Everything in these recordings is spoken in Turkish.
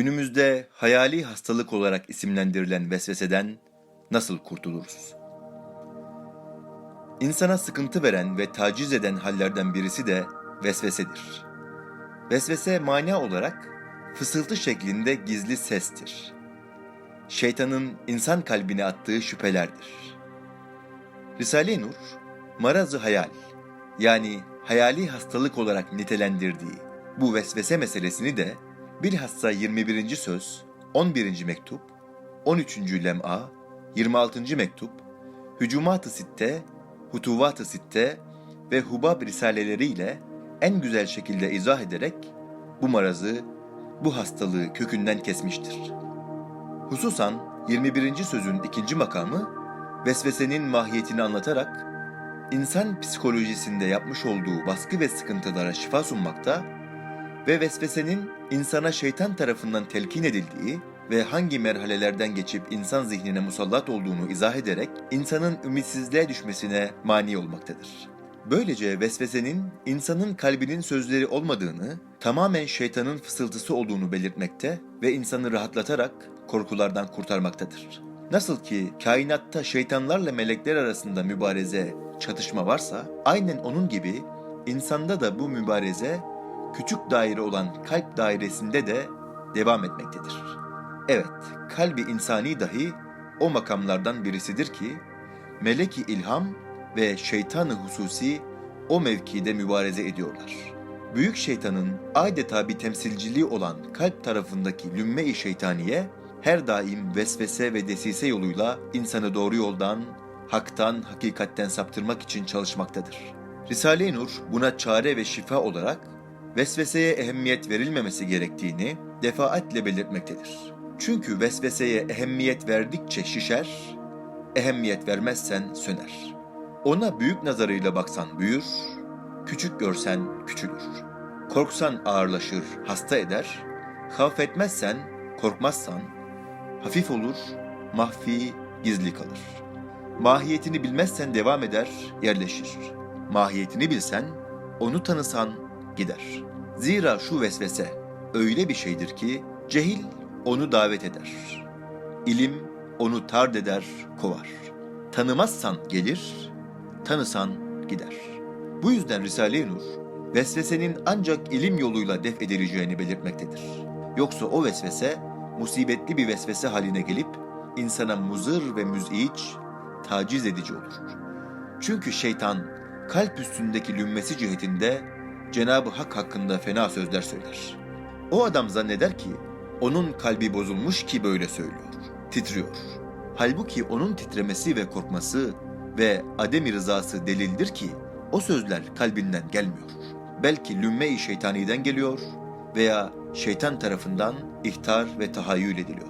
Günümüzde hayali hastalık olarak isimlendirilen vesveseden nasıl kurtuluruz? İnsana sıkıntı veren ve taciz eden hallerden birisi de vesvesedir. Vesvese mana olarak fısıltı şeklinde gizli sestir. Şeytanın insan kalbine attığı şüphelerdir. Risale-i Nur, marazı hayal yani hayali hastalık olarak nitelendirdiği bu vesvese meselesini de bilhassa 21. söz, 11. mektup, 13. lem'a, 26. mektup, Hücumat-ı Sitte, Hutuvat-ı Sitte ve Hubab risaleleriyle en güzel şekilde izah ederek bu marazı, bu hastalığı kökünden kesmiştir. Hususan 21. sözün ikinci makamı vesvesenin mahiyetini anlatarak insan psikolojisinde yapmış olduğu baskı ve sıkıntılara şifa sunmakta ve vesvesenin insana şeytan tarafından telkin edildiği ve hangi merhalelerden geçip insan zihnine musallat olduğunu izah ederek insanın ümitsizliğe düşmesine mani olmaktadır. Böylece vesvesenin insanın kalbinin sözleri olmadığını, tamamen şeytanın fısıltısı olduğunu belirtmekte ve insanı rahatlatarak korkulardan kurtarmaktadır. Nasıl ki kainatta şeytanlarla melekler arasında mübareze, çatışma varsa, aynen onun gibi insanda da bu mübareze küçük daire olan kalp dairesinde de devam etmektedir. Evet, kalbi insani dahi o makamlardan birisidir ki, meleki ilham ve şeytanı hususi o mevkide mübareze ediyorlar. Büyük şeytanın adeta bir temsilciliği olan kalp tarafındaki lümme-i şeytaniye, her daim vesvese ve desise yoluyla insanı doğru yoldan, haktan, hakikatten saptırmak için çalışmaktadır. Risale-i Nur buna çare ve şifa olarak vesveseye ehemmiyet verilmemesi gerektiğini defaatle belirtmektedir. Çünkü vesveseye ehemmiyet verdikçe şişer, ehemmiyet vermezsen söner. Ona büyük nazarıyla baksan büyür, küçük görsen küçülür. Korksan ağırlaşır, hasta eder, havf etmezsen, korkmazsan, hafif olur, mahfi, gizli kalır. Mahiyetini bilmezsen devam eder, yerleşir. Mahiyetini bilsen, onu tanısan gider. Zira şu vesvese öyle bir şeydir ki cehil onu davet eder. İlim onu tard eder, kovar. Tanımazsan gelir, tanısan gider. Bu yüzden Risale-i Nur, vesvesenin ancak ilim yoluyla def edileceğini belirtmektedir. Yoksa o vesvese, musibetli bir vesvese haline gelip, insana muzır ve müziç, taciz edici olur. Çünkü şeytan, kalp üstündeki lümmesi cihetinde Cenab-ı Hak hakkında fena sözler söyler. O adam zanneder ki, onun kalbi bozulmuş ki böyle söylüyor, titriyor. Halbuki onun titremesi ve korkması ve ademi rızası delildir ki o sözler kalbinden gelmiyor. Belki lümme-i şeytaniden geliyor veya şeytan tarafından ihtar ve tahayyül ediliyor.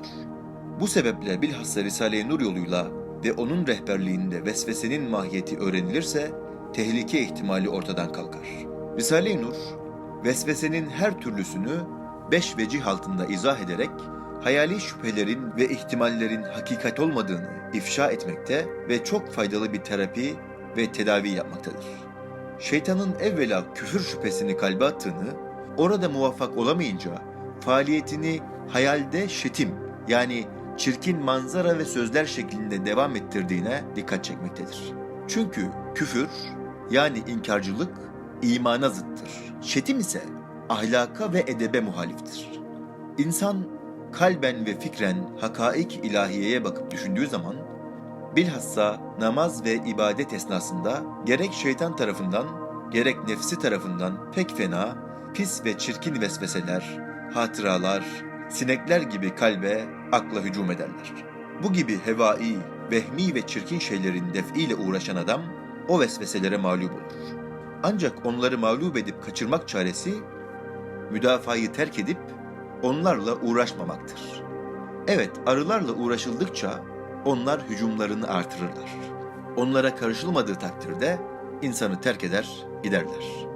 Bu sebeple bilhassa Risale-i Nur yoluyla ve onun rehberliğinde vesvesenin mahiyeti öğrenilirse tehlike ihtimali ortadan kalkar. Risale-i Nur, vesvesenin her türlüsünü beş vecih altında izah ederek hayali şüphelerin ve ihtimallerin hakikat olmadığını ifşa etmekte ve çok faydalı bir terapi ve tedavi yapmaktadır. Şeytanın evvela küfür şüphesini kalbe attığını, orada muvaffak olamayınca faaliyetini hayalde şetim yani çirkin manzara ve sözler şeklinde devam ettirdiğine dikkat çekmektedir. Çünkü küfür yani inkarcılık imana zıttır. Şetim ise ahlaka ve edebe muhaliftir. İnsan kalben ve fikren hakaik ilahiyeye bakıp düşündüğü zaman bilhassa namaz ve ibadet esnasında gerek şeytan tarafından gerek nefsi tarafından pek fena, pis ve çirkin vesveseler, hatıralar, sinekler gibi kalbe, akla hücum ederler. Bu gibi hevai, vehmi ve çirkin şeylerin def'iyle uğraşan adam o vesveselere mağlup olur. Ancak onları mağlup edip kaçırmak çaresi müdafayı terk edip onlarla uğraşmamaktır. Evet, arılarla uğraşıldıkça onlar hücumlarını artırırlar. Onlara karışılmadığı takdirde insanı terk eder, giderler.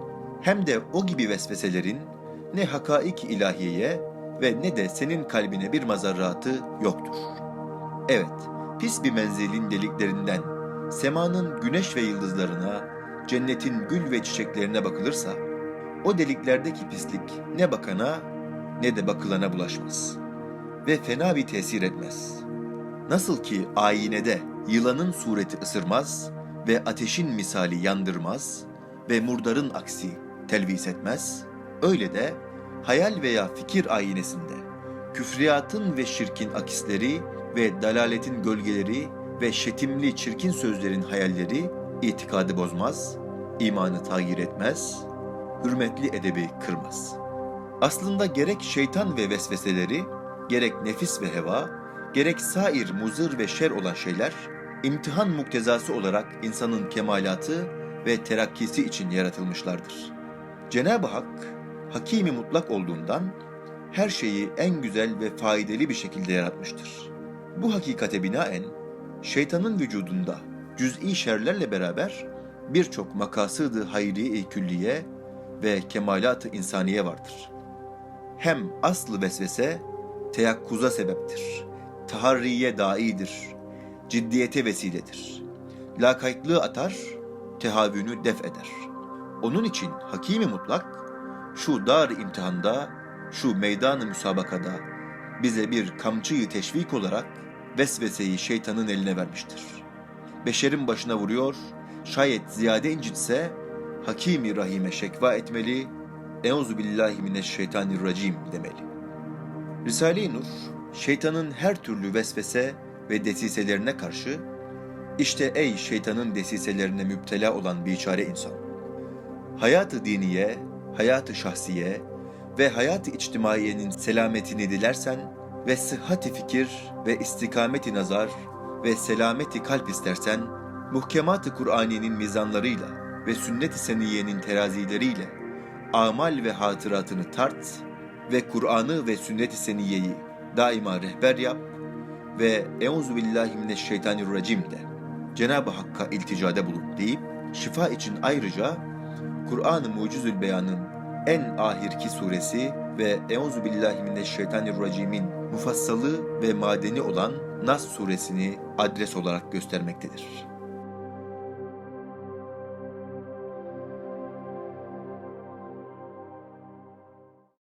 Hem de o gibi vesveselerin ne hakaik ilahiyeye ve ne de senin kalbine bir mazarratı yoktur. Evet, pis bir menzilin deliklerinden semanın güneş ve yıldızlarına, cennetin gül ve çiçeklerine bakılırsa, o deliklerdeki pislik ne bakana ne de bakılana bulaşmaz. ve fena bir tesir etmez. Nasıl ki ayinede yılanın sureti ısırmaz ve ateşin misali yandırmaz ve murdarın aksi telvis etmez, öyle de hayal veya fikir ayinesinde küfriyatın ve şirkin akisleri ve dalaletin gölgeleri ve şetimli çirkin sözlerin hayalleri itikadı bozmaz, imanı tayir etmez, hürmetli edebi kırmaz. Aslında gerek şeytan ve vesveseleri, gerek nefis ve heva, gerek sair muzır ve şer olan şeyler, imtihan muktezası olarak insanın kemalatı ve terakkisi için yaratılmışlardır. Cenab-ı Hak, hakimi mutlak olduğundan her şeyi en güzel ve faydalı bir şekilde yaratmıştır. Bu hakikate binaen şeytanın vücudunda cüz'i şerlerle beraber birçok makasıdı hayri külliye ve kemalat-ı insaniye vardır. Hem aslı vesvese teyakkuza sebeptir. Taharriye daidir. Ciddiyete vesiledir. Lakaytlığı atar, tehavünü def eder. Onun için hakimi mutlak şu dar imtihanda, şu meydan-ı müsabakada bize bir kamçıyı teşvik olarak vesveseyi şeytanın eline vermiştir. Beşerin başına vuruyor, şayet ziyade incitse Hakimi Rahim'e şekva etmeli, Euzu billahi mineşşeytanirracim demeli. Risale-i Nur, şeytanın her türlü vesvese ve desiselerine karşı, işte ey şeytanın desiselerine müptela olan biçare insan, hayatı diniye, hayatı şahsiye ve hayatı içtimaiyenin selametini dilersen ve sıhhati fikir ve istikameti nazar ve selameti kalp istersen, muhkemat-ı Kur'ani'nin mizanlarıyla ve sünnet-i seniyyenin terazileriyle amal ve hatıratını tart ve Kur'an'ı ve sünnet-i seniyyeyi daima rehber yap ve Euzu billahi mineşşeytanirracim de Cenab-ı Hakk'a ilticada bulun deyip şifa için ayrıca Kur'an-ı Mucizül Beyan'ın en ahirki suresi ve Euzu billahi mineşşeytanirracim'in mufassalı ve madeni olan Nas suresini adres olarak göstermektedir.